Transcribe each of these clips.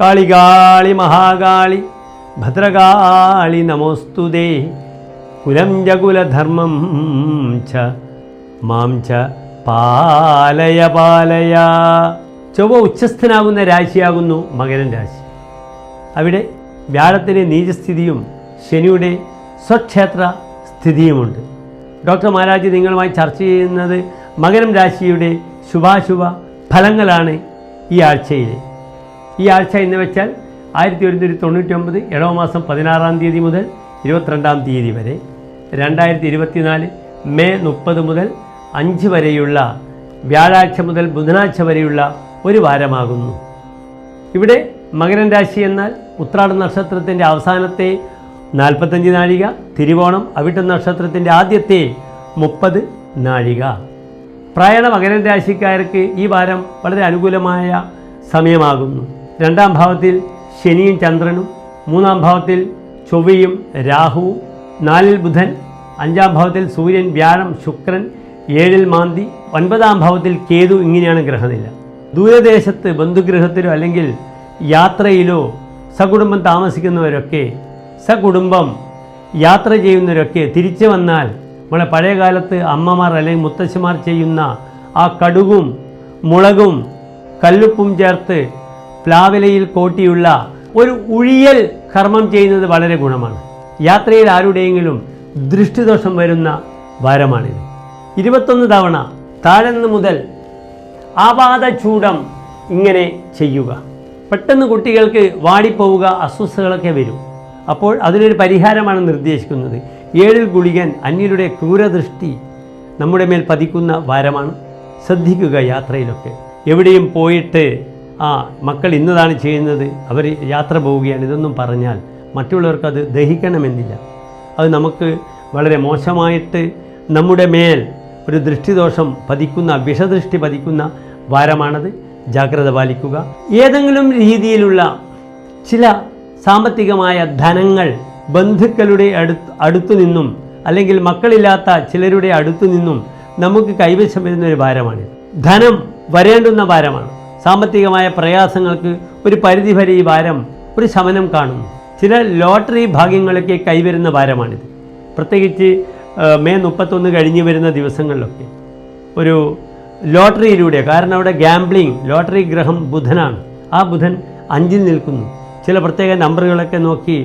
കാളി കാളി മഹാകാളി ഭദ്രകാളി നമോസ്തുതേ കുലം ജകുലധർമ്മം കുലധർമ്മം ച മാം ച പാലയ പാലയ. ചൊവ്വ ഉച്ചസ്ഥനാകുന്ന രാശിയാകുന്നു മകരൻ രാശി. അവിടെ വ്യാഴത്തിന്റെ നീചസ്ഥിതിയും ശനിയുടെ സ്വക്ഷേത്ര സ്ഥിതിയുമുണ്ട്. ഡോക്ടർ മഹാരാജ് നിങ്ങളുമായി ചർച്ച ചെയ്യുന്നത് മകരം രാശിയുടെ ശുഭാശുഭ ഫലങ്ങളാണ് ഈ ആഴ്ചയിലെ. ഈ ആഴ്ച എന്ന് വെച്ചാൽ ആയിരത്തി ഒരുന്നൂറ്റി തൊണ്ണൂറ്റി ഒമ്പത് ഏഴോ മാസം പതിനാറാം തീയതി മുതൽ ഇരുപത്തിരണ്ടാം തീയതി വരെ രണ്ടായിരത്തി ഇരുപത്തിനാല് മെയ് മുപ്പത് മുതൽ അഞ്ച് വരെയുള്ള വ്യാഴാഴ്ച മുതൽ ബുധനാഴ്ച വരെയുള്ള ഒരു വാരമാകുന്നു. ഇവിടെ മകരൻ രാശി എന്നാൽ ഉത്രാട നക്ഷത്രത്തിന്റെ അവസാനത്തെ നാൽപ്പത്തഞ്ച് നാഴിക തിരുവോണം അവിട്ട നക്ഷത്രത്തിന്റെ ആദ്യത്തെ മുപ്പത് നാഴിക. പ്രായണ മകരൻ രാശിക്കാർക്ക് ഈ വാരം വളരെ അനുകൂലമായ സമയമാകുന്നു. രണ്ടാം ഭാവത്തിൽ ശനിയും ചന്ദ്രനും മൂന്നാം ഭാവത്തിൽ ചൊവ്വയും രാഹുവും നാലിൽ ബുധൻ അഞ്ചാം ഭാവത്തിൽ സൂര്യൻ വ്യാഴം ശുക്രൻ ഏഴിൽ മാന്തി ഒൻപതാം ഭാവത്തിൽ കേതു ഇങ്ങനെയാണ് ഗ്രഹനില. ദൂരദേശത്ത് ബന്ധുഗൃഹത്തിലോ അല്ലെങ്കിൽ യാത്രയിലോ സകുടുംബം താമസിക്കുന്നവരൊക്കെ സകുടുംബം യാത്ര ചെയ്യുന്നവരൊക്കെ തിരിച്ചു വന്നാൽ നമ്മളെ പഴയ കാലത്ത് അമ്മമാർ അല്ലെങ്കിൽ മുത്തശ്ശിമാർ ചെയ്യുന്ന ആ കടുകും മുളകും കല്ലുപ്പും ചേർത്ത് പ്ലാവിലയിൽ കോട്ടിയുള്ള ഒരു ഉഴിയൽ കർമ്മം ചെയ്യുന്നത് വളരെ ഗുണമാണ്. യാത്രയിൽ ആരുടെയെങ്കിലും ദൃഷ്ടിദോഷം വരുന്ന വാരമാണിത്. ഇരുപത്തൊന്ന് തവണ താഴെന്ന് മുതൽ ആപാത ചൂടം ഇങ്ങനെ ചെയ്യുക. പെട്ടെന്ന് കുട്ടികൾക്ക് വാടിപ്പോവുക അസ്വസ്ഥകളൊക്കെ വരും. അപ്പോൾ അതിനൊരു പരിഹാരമാണ് നിർദ്ദേശിക്കുന്നത്. ഏഴിൽ ഗുളികൻ അന്യരുടെ ക്രൂരദൃഷ്ടി നമ്മുടെ മേൽ പതിക്കുന്ന വാരമാണ്. ശ്രദ്ധിക്കുക യാത്രയിലൊക്കെ. എവിടെയും പോയിട്ട് ആ മക്കൾ ഇന്നതാണ് ചെയ്യുന്നത്. അവർ യാത്ര പോവുകയാണ്. ഇതൊന്നും പറഞ്ഞാൽ മറ്റുള്ളവർക്ക് അത് ദഹിക്കണമെന്നില്ല. അത് നമുക്ക് വളരെ മോശമായിട്ട് നമ്മുടെ മേൽ ഒരു ദൃഷ്ടിദോഷം പതിക്കുന്ന വിഷദൃഷ്ടി പതിക്കുന്ന ഭാരമാണത്. ജാഗ്രത പാലിക്കുക. ഏതെങ്കിലും രീതിയിലുള്ള ചില സാമ്പത്തികമായ ധനങ്ങൾ ബന്ധുക്കളുടെ അടുത്ത് അടുത്തു നിന്നും അല്ലെങ്കിൽ മക്കളില്ലാത്ത ചിലരുടെ അടുത്തു നിന്നും നമുക്ക് കൈവശം വരുന്ന ഒരു ഭാരമാണ്. ധനം വരേണ്ടുന്ന ഭാരമാണ്. സാമ്പത്തികമായ പ്രയാസങ്ങൾക്ക് ഒരു പരിധി വരെ ഈ വാരം ഒരു ശമനം കാണുന്നു. ചില ലോട്ടറി ഭാഗ്യങ്ങളൊക്കെ കൈവരുന്ന വാരമാണിത്. പ്രത്യേകിച്ച് മെയ് മുപ്പത്തൊന്ന് കഴിഞ്ഞ് വരുന്ന ദിവസങ്ങളിലൊക്കെ. ഒരു ലോട്ടറിയിലൂടെ കാരണം അവിടെ ഗാംബ്ലിംഗ് ലോട്ടറി ഗ്രഹം ബുധനാണ്. ആ ബുധൻ അഞ്ചിൽ നിൽക്കുന്നു. ചില പ്രത്യേക നമ്പറുകളൊക്കെ നോക്കി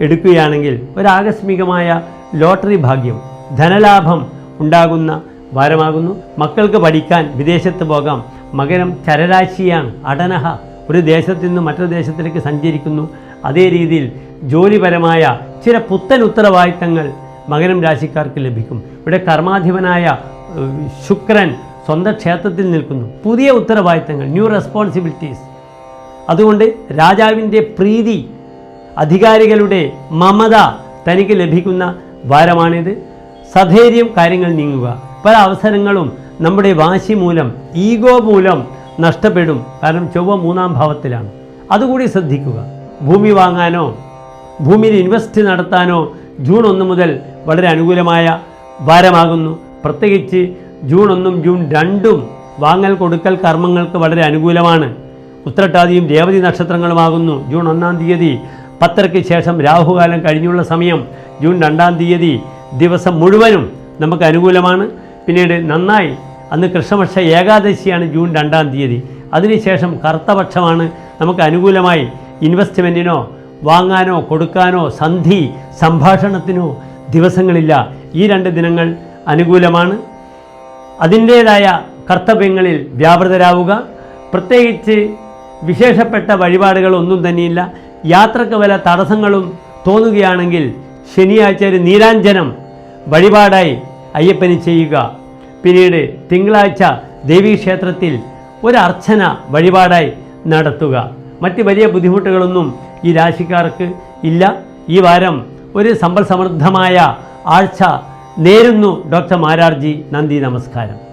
എടുക്കുകയാണെങ്കിൽ ഒരാകസ്മികമായ ലോട്ടറി ഭാഗ്യം ധനലാഭം ഉണ്ടാകുന്ന വാരമാകുന്നു. മക്കൾക്ക് പഠിക്കാൻ വിദേശത്ത് പോകാം. മകരം ചരരാശിയാണ്. അടനഹ ഒരു ദേശത്തു നിന്ന് മറ്റൊരു ദേശത്തിലേക്ക് സഞ്ചരിക്കുന്നു. അതേ രീതിയിൽ ജോലിപരമായ ചില പുത്തൻ ഉത്തരവാദിത്തങ്ങൾ മകരം രാശിക്കാർക്ക് ലഭിക്കും. ഇവിടെ കർമാധിപനായ ശുക്രൻ സ്വന്തം ക്ഷേത്രത്തിൽ നിൽക്കുന്നു. പുതിയ ഉത്തരവാദിത്തങ്ങൾ ന്യൂ റെസ്പോൺസിബിലിറ്റീസ് അതുകൊണ്ട് രാജാവിന്റെ പ്രീതി അധികാരികളുടെ മമത തനിക്ക് ലഭിക്കുന്ന വാരമാണിത്. സധൈര്യം കാര്യങ്ങൾ നീങ്ങുക. പല അവസരങ്ങളും നമ്മുടെ വാശി മൂലം ഈഗോ മൂലം നഷ്ടപ്പെടും. കാരണം ചൊവ്വ മൂന്നാം ഭാവത്തിലാണ്. അതുകൂടി ശ്രദ്ധിക്കുക. ഭൂമി വാങ്ങാനോ ഭൂമിയിൽ ഇൻവെസ്റ്റ് നടത്താനോ ജൂൺ ഒന്ന് മുതൽ വളരെ അനുകൂലമായ വാരമാകുന്നു. പ്രത്യേകിച്ച് ജൂൺ ഒന്നും ജൂൺ രണ്ടും വാങ്ങൽ കൊടുക്കൽ കർമ്മങ്ങൾക്ക് വളരെ അനുകൂലമാണ്. ഉത്രട്ടാതിയും രേവതി നക്ഷത്രങ്ങളുമാകുന്നു. ജൂൺ ഒന്നാം തീയതി പത്തരയ്ക്ക് ശേഷം രാഹുകാലം കഴിഞ്ഞുള്ള സമയം ജൂൺ രണ്ടാം തീയതി ദിവസം മുഴുവനും നമുക്ക് അനുകൂലമാണ്. പിന്നീട് നന്നായി. അന്ന് കൃഷ്ണപക്ഷ ഏകാദശിയാണ് ജൂൺ രണ്ടാം തീയതി. അതിനുശേഷം കറുത്തപക്ഷമാണ് നമുക്ക് അനുകൂലമായി ഇൻവെസ്റ്റ്മെന്റിനോ വാങ്ങാനോ കൊടുക്കാനോ സന്ധി സംഭാഷണത്തിനോ ദിവസങ്ങളില്ല. ഈ രണ്ട് ദിനങ്ങൾ അനുകൂലമാണ്. അതിന്റേതായ കർത്തവ്യങ്ങളിൽ വ്യാപൃതരാവുക. പ്രത്യേകിച്ച് വിശേഷപ്പെട്ട വഴിപാടുകളൊന്നും തന്നെയില്ല. യാത്രയ്ക്ക് വല തടസ്സങ്ങളും തോന്നുകയാണെങ്കിൽ ശനിയാഴ്ച ഒരു നീരാഞ്ജനം വഴിപാടായി അയ്യപ്പന് ചെയ്യുക. പിന്നീട് തിങ്കളാഴ്ച ദേവീക്ഷേത്രത്തിൽ ഒരു അർച്ചന വഴിപാടായി നടത്തുക. മറ്റ് വലിയ ബുദ്ധിമുട്ടുകളൊന്നും ഈ രാശിക്കാർക്ക് ഇല്ല. ഈ വാരം ഒരു സമ്പൽ സമൃദ്ധമായ ആഴ്ച നേരുന്നു ഡോക്ടർ മാരാർജി. നന്ദി നമസ്കാരം.